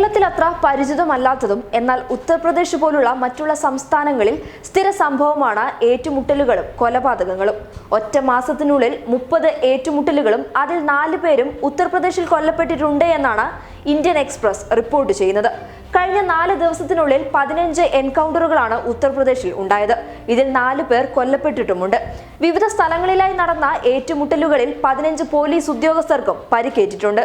കേരളത്തിൽ അത്ര പരിചിതമല്ലാത്തതും എന്നാൽ ഉത്തർപ്രദേശ് പോലുള്ള മറ്റുള്ള സംസ്ഥാനങ്ങളിൽ സ്ഥിര സംഭവമാണ് ഏറ്റുമുട്ടലുകളും കൊലപാതകങ്ങളും. ഒറ്റ മാസത്തിനുള്ളിൽ മുപ്പത് ഏറ്റുമുട്ടലുകളും അതിൽ നാല് പേരും ഉത്തർപ്രദേശിൽ കൊല്ലപ്പെട്ടിട്ടുണ്ട് എന്നാണ് ഇന്ത്യൻ എക്സ്പ്രസ് റിപ്പോർട്ട് ചെയ്യുന്നത്. കഴിഞ്ഞ നാല് ദിവസത്തിനുള്ളിൽ പതിനഞ്ച് എൻകൗണ്ടറുകളാണ് ഉത്തർപ്രദേശിൽ ഉണ്ടായത്. ഇതിൽ നാല് പേർ കൊല്ലപ്പെട്ടിട്ടുമുണ്ട്. വിവിധ സ്ഥലങ്ങളിലായി നടന്ന ഏറ്റുമുട്ടലുകളിൽ പതിനഞ്ച് പോലീസ് ഉദ്യോഗസ്ഥർക്കും പരിക്കേറ്റിട്ടുണ്ട്.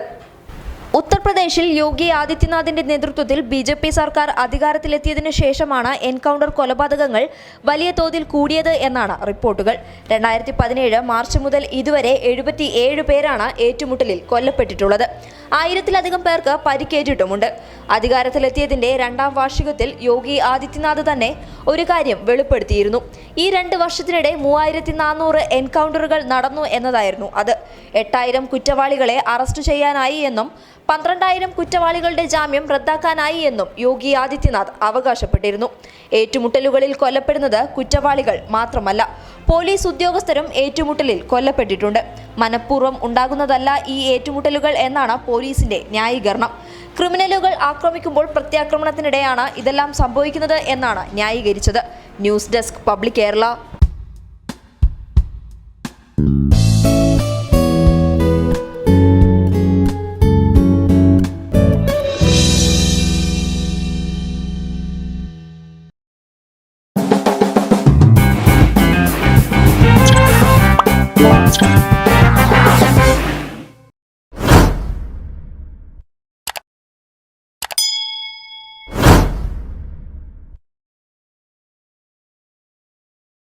ഉത്തർപ്രദേശിൽ യോഗി ആദിത്യനാഥിന്റെ നേതൃത്വത്തിൽ ബി ജെ പി സർക്കാർ അധികാരത്തിലെത്തിയതിനു ശേഷമാണ് എൻകൗണ്ടർ കൊലപാതകങ്ങൾ വലിയ തോതിൽ കൂടിയത് എന്നാണ് റിപ്പോർട്ടുകൾ. രണ്ടായിരത്തി പതിനേഴ് മാർച്ച് മുതൽ ഇതുവരെ എഴുപത്തി പേരാണ് ഏറ്റുമുട്ടലിൽ കൊല്ലപ്പെട്ടിട്ടുള്ളത്. ആയിരത്തിലധികം പേർക്ക് പരിക്കേറ്റിട്ടുമുണ്ട്. അധികാരത്തിലെത്തിയതിന്റെ രണ്ടാം വാർഷികത്തിൽ യോഗി ആദിത്യനാഥ് തന്നെ ഒരു കാര്യം വെളിപ്പെടുത്തിയിരുന്നു. ഈ രണ്ട് വർഷത്തിനിടെ മൂവായിരത്തി നാനൂറ് എൻകൗണ്ടറുകൾ നടന്നു എന്നതായിരുന്നു അത്. എട്ടായിരം കുറ്റവാളികളെ അറസ്റ്റ് ചെയ്യാനായി എന്നും പന്ത്രണ്ടായിരം കുറ്റവാളികളുടെ ജാമ്യം റദ്ദാക്കാനായി എന്നും യോഗി ആദിത്യനാഥ് അവകാശപ്പെട്ടിരുന്നു. ഏറ്റുമുട്ടലുകളിൽ കൊല്ലപ്പെടുന്നത് കുറ്റവാളികൾ മാത്രമല്ല പോലീസ് ഉദ്യോഗസ്ഥരും ഏറ്റുമുട്ടലിൽ കൊല്ലപ്പെട്ടിട്ടുണ്ട്. മനഃപൂർവം ഉണ്ടാകുന്നതല്ല ഈ ഏറ്റുമുട്ടലുകൾ എന്നാണ് പോലീസിന്റെ ന്യായീകരണം. ക്രിമിനലുകൾ ആക്രമിക്കുമ്പോൾ പ്രത്യാക്രമണത്തിനിടെയാണ് ഇതെല്ലാം സംഭവിക്കുന്നത് എന്നാണ് ന്യായീകരിച്ചത്. News desk public Kerala.